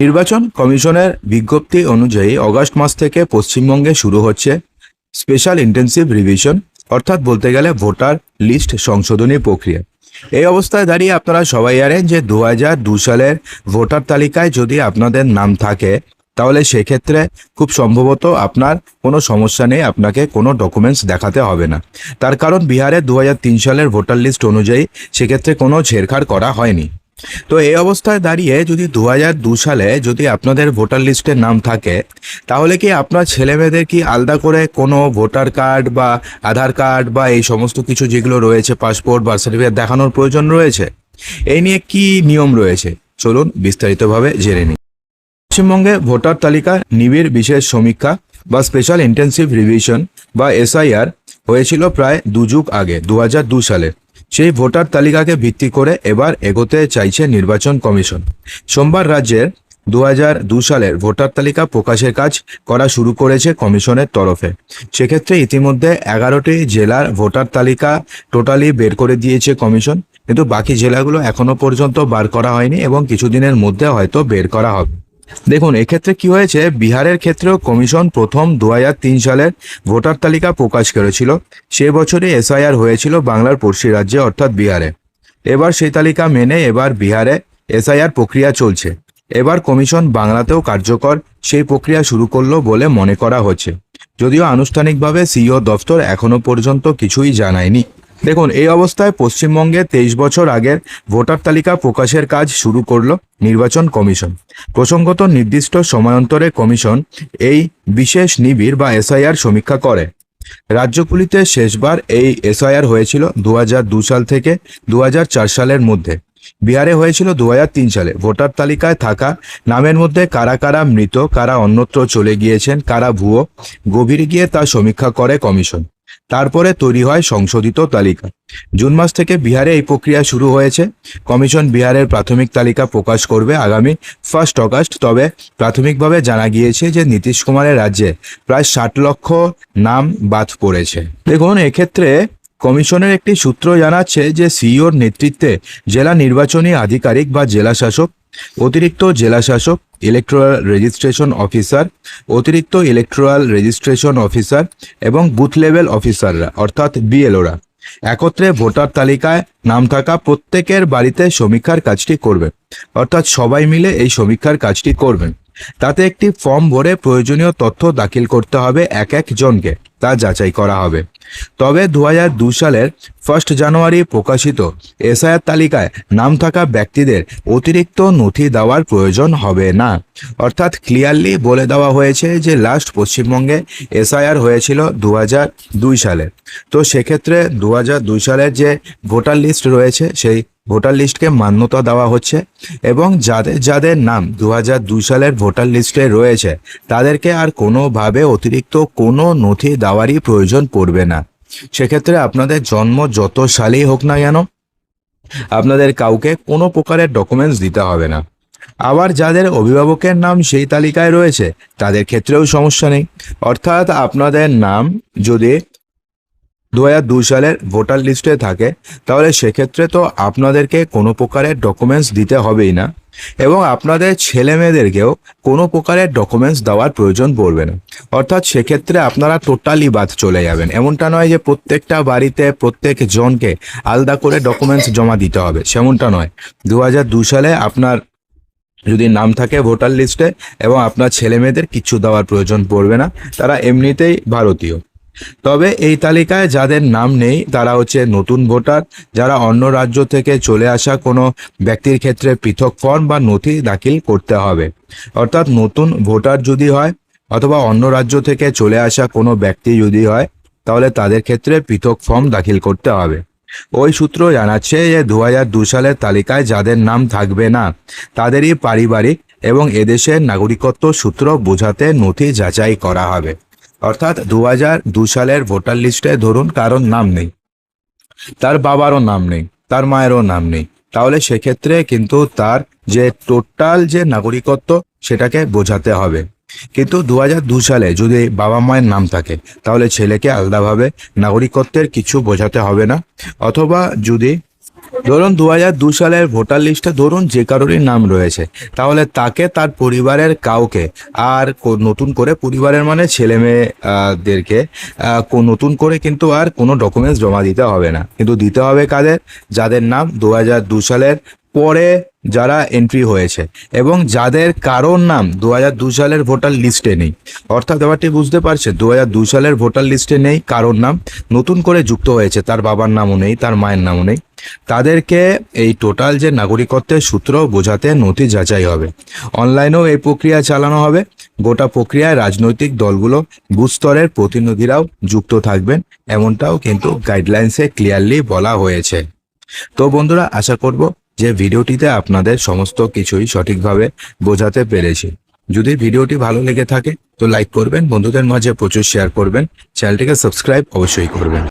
নির্বাচন কমিশনের বিজ্ঞপ্তি অনুযায়ী অগস্ট মাস থেকে পশ্চিমবঙ্গে শুরু হচ্ছে স্পেশাল ইন্টেন্সিভ রিভিশন, অর্থাৎ বলতে গেলে ভোটার লিস্ট সংশোধনী প্রক্রিয়া। এই অবস্থায় দাঁড়িয়ে আপনারা সবাই জানেন যে দু হাজার দু সালের ভোটার তালিকায় যদি আপনাদের নাম থাকে, তাহলে সেক্ষেত্রে খুব সম্ভবত আপনার কোনো সমস্যা নেই, আপনাকে কোনো ডকুমেন্টস দেখাতে হবে না। তার কারণ বিহারে দু হাজার তিন সালের ভোটার লিস্ট অনুযায়ী সেক্ষেত্রে কোনো ছেড়খাড় করা হয়নি। তো এই অবস্থায় দাঁড়িয়ে যদি দু দু সালে যদি আপনাদের ভোটার লিস্টের নাম থাকে, তাহলে কি আপনার ছেলে মেয়েদের কি আলাদা করে কোনো ভোটার কার্ড বা আধার কার্ড বা এই সমস্ত কিছু যেগুলো রয়েছে, পাসপোর্ট, বার্থ সার্টিফিকেট দেখানোর প্রয়োজন রয়েছে? এই নিয়ে কি নিয়ম রয়েছে? চলুন বিস্তারিতভাবে জেনে নিই। পশ্চিমবঙ্গে ভোটার তালিকা, নিবিড় বিশেষ সমীক্ষা বা স্পেশাল ইন্টেন্সিভ রিভিশন বা এসআইআর হয়েছিল প্রায় দু যুগ আগে দু সালে। সেই ভোটার তালিকাকে ভিত্তি করে এবার এগোতে চাইছে নির্বাচন কমিশন। সোমবার রাজ্যের দু সালের ভোটার তালিকা প্রকাশের কাজ করা শুরু করেছে কমিশনের তরফে। সেক্ষেত্রে ইতিমধ্যে এগারোটি জেলার ভোটার তালিকা টোটালি বের করে দিয়েছে কমিশন। কিন্তু বাকি জেলাগুলো এখনও পর্যন্ত বার করা হয়নি এবং কিছুদিনের মধ্যে হয়তো বের করা হবে। দেখুন, এক্ষেত্রে কি হয়েছে? বিহারের ক্ষেত্রেও কমিশন প্রথম দু হাজার তিন সালের ভোটার তালিকা প্রকাশ করেছিল। সে বছরই এসআইআর হয়েছিল বাংলার পড়শি রাজ্যে, অর্থাৎ বিহারে। এবার সেই তালিকা মেনে এবার বিহারে এসআইআর প্রক্রিয়া চলছে। এবার কমিশন বাংলাতেও কার্যকর সেই প্রক্রিয়া শুরু করল বলে মনে করা হচ্ছে। যদিও আনুষ্ঠানিকভাবে সিইও দফতর এখনও পর্যন্ত কিছুই জানায়নি। দেখুন, এই অবস্থায় পশ্চিমবঙ্গে তেইশ বছর আগের ভোটার তালিকা প্রকাশের কাজ শুরু করল নির্বাচন কমিশন। প্রসঙ্গত নির্দিষ্ট সময়ান্তরে কমিশন এই বিশেষ নিবিড় বা এসআইআর সমীক্ষা করে। রাজ্যগুলিতে শেষবার এই এসআইআর হয়েছিল দু সাল থেকে দু হাজার চার সালের মধ্যে। বিহারে হয়েছিল দু হাজার তিন সালে। ভোটার তালিকায় থাকা নামের মধ্যে কারা কারা মৃত, কারা অন্যত্র চলে গিয়েছেন, কারা ভুয়ো, গভীরে গিয়ে তা সমীক্ষা করে কমিশন। তারপরে তৈরি হয় সংশোধিত তালিকা। জুন মাস থেকে বিহারে এই প্রক্রিয়া শুরু হয়েছে। কমিশন বিহারের প্রাথমিক তালিকা প্রকাশ করবে আগামী ফার্স্ট অগাস্ট তবে প্রাথমিকভাবে জানা গিয়েছে যে নীতিশ কুমারের রাজ্যে প্রায় ষাট লক্ষ নাম বাদ পড়েছে। দেখুন, এক্ষেত্রে কমিশনের একটি সূত্র জানাচ্ছে যে সিইওর নেতৃত্বে জেলা নির্বাচনী আধিকারিক বা জেলা শাসক অতিরিক্ত জেলা শাসক ইলেকট্রাল রেজিস্ট্রেশন অফিসার অতিরিক্ত ইলেকট্রাল রেজিস্ট্রেশন অফিসার এবং বুথ লেভেল অফিসাররা অর্থাৎ বিএলওরা একত্রে ভোটার তালিকায় নাম থাকা প্রত্যেকের বাড়িতে সমীক্ষার কাজটি করবেন। অর্থাৎ সবাই মিলে এই সমীক্ষার কাজটি করবেন। তাতে একটি ফর্ম ভরে প্রয়োজনীয় তথ্য দাখিল করতে হবে এক এক জনকে। তা যাচাই করা হবে। তবে দু হাজার দুই সালের ফার্স্ট জানুয়ারি প্রকাশিত এসআইআর তালিকায় নাম থাকা ব্যক্তিদের অতিরিক্ত নথি দেওয়ার প্রয়োজন হবে না। অর্থাৎ ক্লিয়ারলি বলে দেওয়া হয়েছে যে লাস্ট পশ্চিমবঙ্গে এসআইআর হয়েছিল দু দুই সালে। তো সেক্ষেত্রে দু দুই সালের যে ভোটার লিস্ট রয়েছে, সেই ভোটার লিস্টকে মান্যতা দেওয়া হচ্ছে এবং যাদের যাদের নাম দু হাজার দুই সালের ভোটার লিস্টে রয়েছে, তাদেরকে আর কোনোভাবে অতিরিক্ত কোনো নথি দেওয়ারই প্রয়োজন পড়বে না। সেক্ষেত্রে আপনাদের জন্ম যত সালেই হোক না কেন, আপনাদের কাউকে কোনো প্রকারের ডকুমেন্টস দিতে হবে না। আবার যাদের অভিভাবকের নাম সেই তালিকায় রয়েছে, তাদের ক্ষেত্রেও সমস্যা নেই। অর্থাৎ আপনাদের নাম যদি দু সালের ভোটার লিস্টে থাকে, তাহলে সেক্ষেত্রে তো আপনাদেরকে কোনো প্রকারের ডকুমেন্টস দিতে হবেই না। এবং আপনাদের ছেলে মেয়েদেরকেও কোনো প্রকারের ডকুমেন্টস দেওয়ার প্রয়োজন পড়বে না। অর্থাৎ সেক্ষেত্রে আপনারা টোটালি বাদ চলে যাবেন। এমনটা নয় যে প্রত্যেকটা বাড়িতে প্রত্যেক জনকে আলাদা করে ডকুমেন্টস জমা দিতে হবে। সেমনটা নয়। দু সালে আপনার যদি নাম থাকে ভোটার লিস্টে এবং আপনার ছেলে মেয়েদের কিছু দেওয়ার প্রয়োজন পড়বে না, তারা এমনিতেই ভারতীয়। তবে এই তালিকায় যাদের নাম নেই, তারা হচ্ছে নতুন ভোটার, যারা অন্য রাজ্য থেকে চলে আসা কোনো ব্যক্তির ক্ষেত্রে পৃথক ফর্ম বা নথি দাখিল করতে হবে। অর্থাৎ নতুন ভোটার যদি হয় অথবা অন্য রাজ্য থেকে চলে আসা কোনো ব্যক্তি যদি হয়, তাহলে তাদের ক্ষেত্রে পৃথক ফর্ম দাখিল করতে হবে। ওই সূত্র জানাচ্ছে যে দু হাজার দু সালের তালিকায় যাদের নাম থাকবে না, তাদেরই পারিবারিক এবং এদেশের নাগরিকত্ব সূত্র বোঝাতে নথি যাচাই করা হবে। অর্থাৎ দু হাজার দু সালের ভোটার লিস্টে ধরুন কারোর নাম নেই। তার বাবারও নাম নেই, তার মায়েরও নাম নেই। তাহলে সেক্ষেত্রে কিন্তু তার যে টোটাল যে নাগরিকত্ব, সেটাকে বোঝাতে হবে। কিন্তু দু হাজার দু সালে যদি বাবা মায়ের নাম থাকে, তাহলে ছেলেকে আলাদাভাবে নাগরিকত্বের কিছু বোঝাতে হবে না। অথবা যদি ধরুন দু দু সালের ভোটার লিস্টে ধরুন যে কারোরই নাম রয়েছে, তাহলে তাকে তার পরিবারের কাউকে আর নতুন করে পরিবারের মানে ছেলে মেয়েদেরকে নতুন করে কিন্তু আর কোনো ডকুমেন্টস জমা দিতে হবে না। কিন্তু দিতে হবে কাদের? যাদের নাম দু দু সালের পরে যারা এন্ট্রি হয়েছে এবং যাদের কারোর নাম দু হাজার দু সালের ভোটার লিস্টে নেই। অর্থাৎ ব্যাপারটি বুঝতে পারছে দু হাজার দু সালের ভোটার লিস্টে নেই, কারোর নাম নতুন করে যুক্ত হয়েছে, তার বাবার নামও নেই, তার মায়ের নামও নেই। তাদেরকে এই টোটাল যে নাগরিকত্বের সূত্র বোঝাতে নথি যাচাই হবে। অনলাইনেও এই প্রক্রিয়া চালানো হবে। গোটা প্রক্রিয়ায় রাজনৈতিক দলগুলো বুথ স্তরের প্রতিনিধিরাও যুক্ত থাকবেন, এমনটাও কিন্তু গাইডলাইন্সে ক্লিয়ারলি বলা হয়েছে। তো বন্ধুরা, আশা করব যে ভিডিওটিতে আপনাদের সমস্ত কিছুই সঠিকভাবে বোঝাতে পেরেছি। যদি ভিডিওটি ভালো লেগে থাকে, তো লাইক করবেন, বন্ধুদের মাঝে প্রচুর শেয়ার করবেন। চ্যানেলটিকে সাবস্ক্রাইব অবশ্যই করবেন।